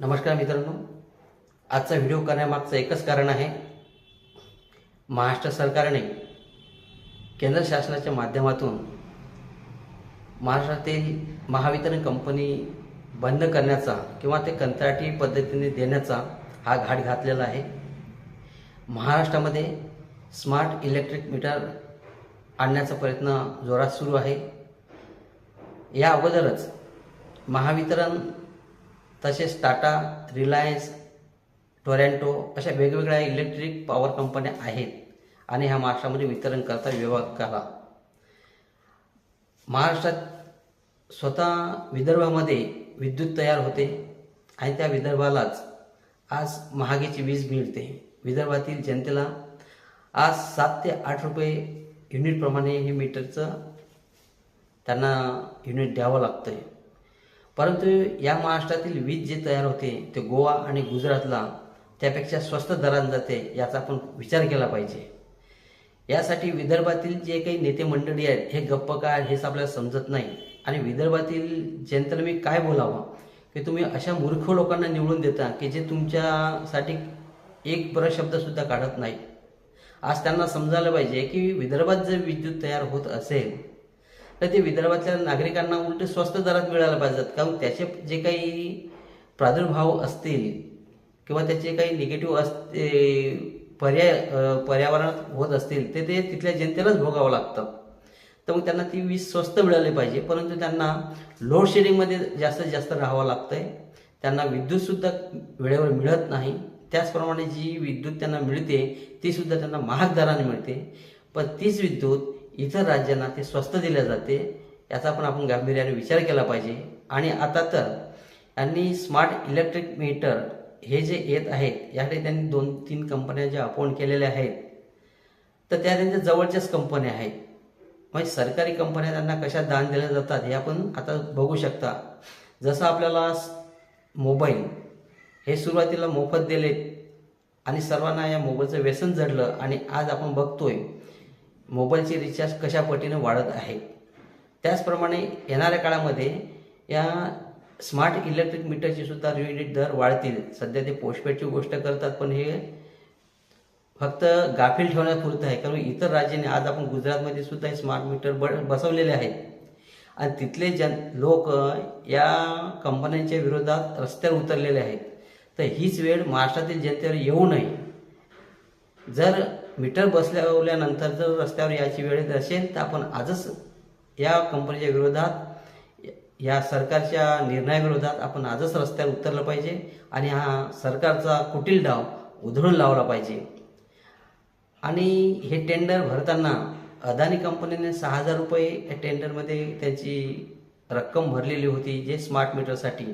नमस्कार मित्रांनो. आजचा व्हिडिओ करण्यामागचं एकच कारण आहे महाराष्ट्र सरकारने केंद्र शासनाच्या माध्यमातून महाराष्ट्रातील महावितरण कंपनी बंद करण्याचा किंवा ते कंत्राटी पद्धतीने देण्याचा हा घाट घातलेला आहे. महाराष्ट्रामध्ये स्मार्ट इलेक्ट्रिक मीटर आणण्याचा प्रयत्न जोरात सुरू आहे. या अगोदरच महावितरण तसेच टाटा रिलायन्स टोरॅन्टो अशा वेगवेगळ्या इलेक्ट्रिक पॉवर कंपन्या आहेत आणि ह्या महाराष्ट्रामध्ये वितरण करता विभाग करा. महाराष्ट्रात स्वतः विदर्भामध्ये विद्युत तयार होते आणि त्या विदर्भालाच आज महागीची वीज मिळते. विदर्भातील जनतेला आज सात ते आठ रुपये युनिटप्रमाणे हे मीटरचं त्यांना युनिट द्यावं लागतं आहे परंतु या महाराष्ट्रातील वीज जे तयार होते ते गोवा आणि गुजरातला त्यापेक्षा स्वस्त दरात जाते याचा आपण विचार केला पाहिजे. यासाठी विदर्भातील जे काही नेते मंडळी आहेत हे गप्प काय हेच आपल्याला समजत नाही. आणि विदर्भातील जनतेला मी काय बोलावं? की तुम्ही अशा मूर्ख लोकांना निवडून देता की जे तुमच्यासाठी एक बरं शब्दसुद्धा काढत नाही. आज त्यांना समजायला पाहिजे की विदर्भात जर विद्युत तयार होत असेल तर ते विदर्भातल्या नागरिकांना उलट स्वस्त दरात मिळायला पाहिजेत. कारण त्याचे जे काही प्रादुर्भाव असतील किंवा त्याचे काही निगेटिव्ह असते पर्याय पर्यावरणात होत असतील ते ते तिथल्या जनतेलाच भोगावं लागतं. तर मग त्यांना ती वीज स्वस्त मिळाली पाहिजे. परंतु त्यांना लोड शेडिंगमध्ये जास्तीत जास्त राहावं लागतंय. त्यांना विद्युतसुद्धा वेळेवर मिळत नाही. त्याचप्रमाणे जी विद्युत त्यांना मिळते ती सुद्धा त्यांना महाग दराने मिळते. पण तीच विद्युत इतर राज्यांना ते स्वस्त दिल्या जाते याचा पण आपण गांभीर्याने विचार केला पाहिजे. आणि आता तर यांनी स्मार्ट इलेक्ट्रिक मीटर हे जे येत आहेत याकडे त्यांनी दोन तीन कंपन्या ज्या अपॉइंट केलेल्या आहेत तर त्या त्यांच्या जवळच्याच कंपन्या आहेत. म्हणजे सरकारी कंपन्या त्यांना कशा दान दिल्या जातात हे आपण आता बघू शकता. जसं आपल्याला मोबाईल हे सुरुवातीला मोफत दिले आणि सर्वांना या मोबाईलचं व्यसन जडलं आणि आज आपण बघतोय मोबाईलचे रिचार्ज कशा पटीने वाढत आहे? त्याचप्रमाणे येणाऱ्या काळामध्ये या स्मार्ट इलेक्ट्रिक मीटरचे सुद्धा युनिट दर वाढतील. सध्या ते पोस्टपेडची गोष्ट करतात पण हे फक्त गाफील ठेवण्यापुरतं आहे. कारण इतर राज्यांनी आज आपण गुजरातमध्ये सुद्धा हे स्मार्ट मीटर ब बसवलेले आहेत. आणि तिथले जन लोक या कंपन्यांच्या विरोधात रस्त्यावर उतरलेले आहेत. तर हीच वेळ महाराष्ट्रातील जनतेवर येऊ नये. जर मीटर बसल्यानंतर जर रस्त्यावर याची वेळ येत असेल तर आपण आजच या कंपनीच्या विरोधात या सरकारच्या निर्णयाविरोधात आपण आजच रस्त्यावर उतरलं पाहिजे आणि हा सरकारचा कुटील डाव उधळून लावला पाहिजे. आणि हे टेंडर भरताना अदानी कंपनीने सहा हजार रुपये या टेंडरमध्ये त्यांची रक्कम भरलेली होती जे स्मार्ट मीटरसाठी.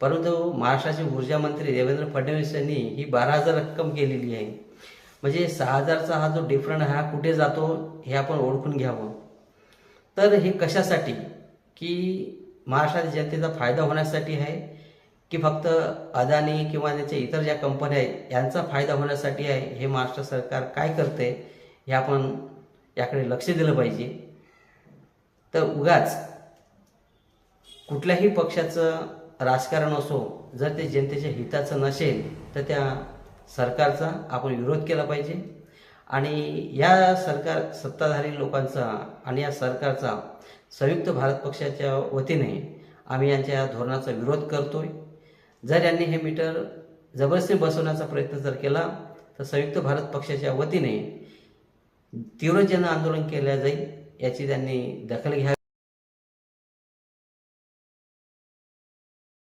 परंतु महाराष्ट्राचे ऊर्जा मंत्री देवेंद्र फडणवीस यांनी ही बारा हजार रक्कम केलेली आहे. म्हणजे सहा हजारचा हा जो डिफरंट हा कुठे जातो हे आपण ओळखून घ्यावं. तर हे कशासाठी? की महाराष्ट्रातील जनतेचा फायदा होण्यासाठी आहे की फक्त अदानी किंवा त्याच्या इतर ज्या कंपन्या आहेत यांचा फायदा होण्यासाठी आहे हे महाराष्ट्र सरकार काय करते हे आपण याकडे लक्ष दिलं पाहिजे. तर उगाच कुठल्याही पक्षाचं राजकारण असो जर ते जनतेच्या हिताचं नसेल तर त्या सरकारचा आपण विरोध केला पाहिजे. आणि या सरकार सत्ताधारी लोकांचा आणि या सरकारचा संयुक्त भारत पक्षाच्या वतीने आम्ही यांच्या या धोरणाचा विरोध करतो आहे जर यांनी हे मीटर जबरदस्ती बसवण्याचा प्रयत्न जर केला तर संयुक्त भारत पक्षाच्या वतीने तीव्र जन आंदोलन केलं जाईल याची त्यांनी दखल घ्यावी.